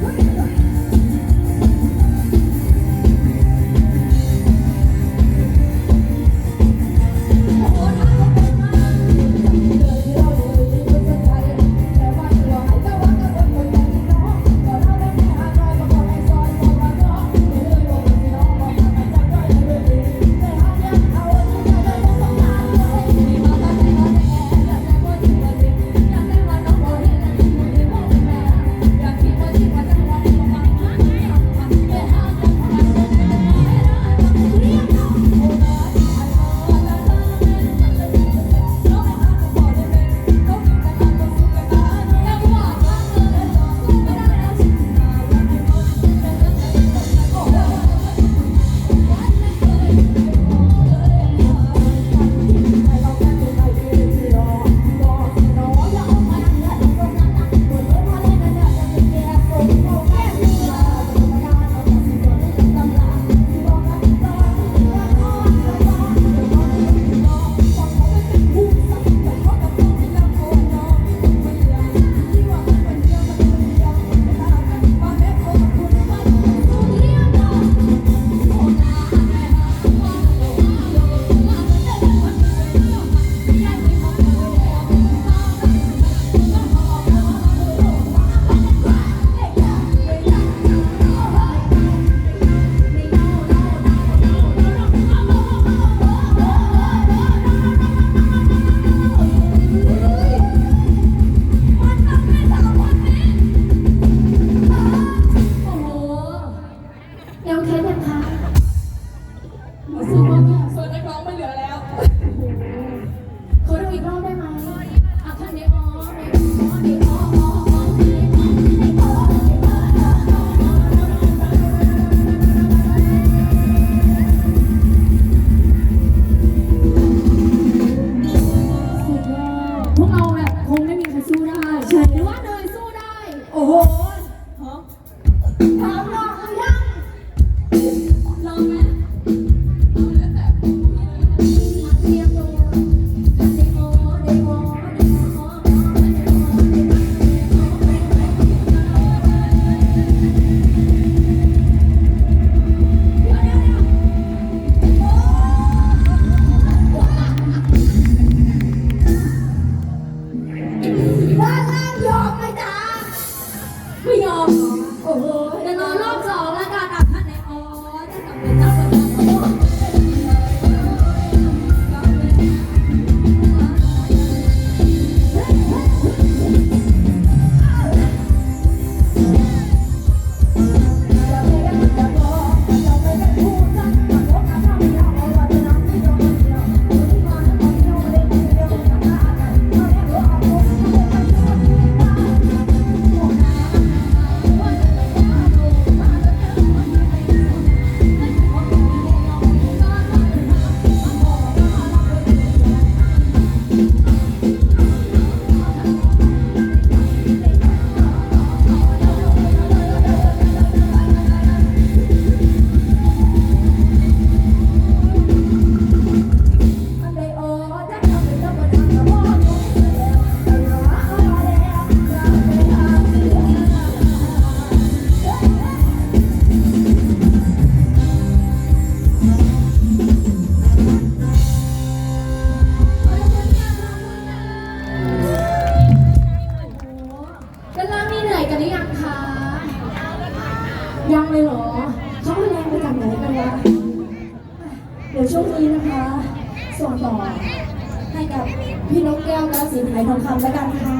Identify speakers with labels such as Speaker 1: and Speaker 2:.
Speaker 1: Bye. playground เขา
Speaker 2: เอแรง
Speaker 1: มาจา
Speaker 2: กไหนกันวะเดี๋ยวช่วงนี้นะคะ ส่งต่อให้กับพี่นกแก้วและสีหายทองคำแล้วกันค่ะ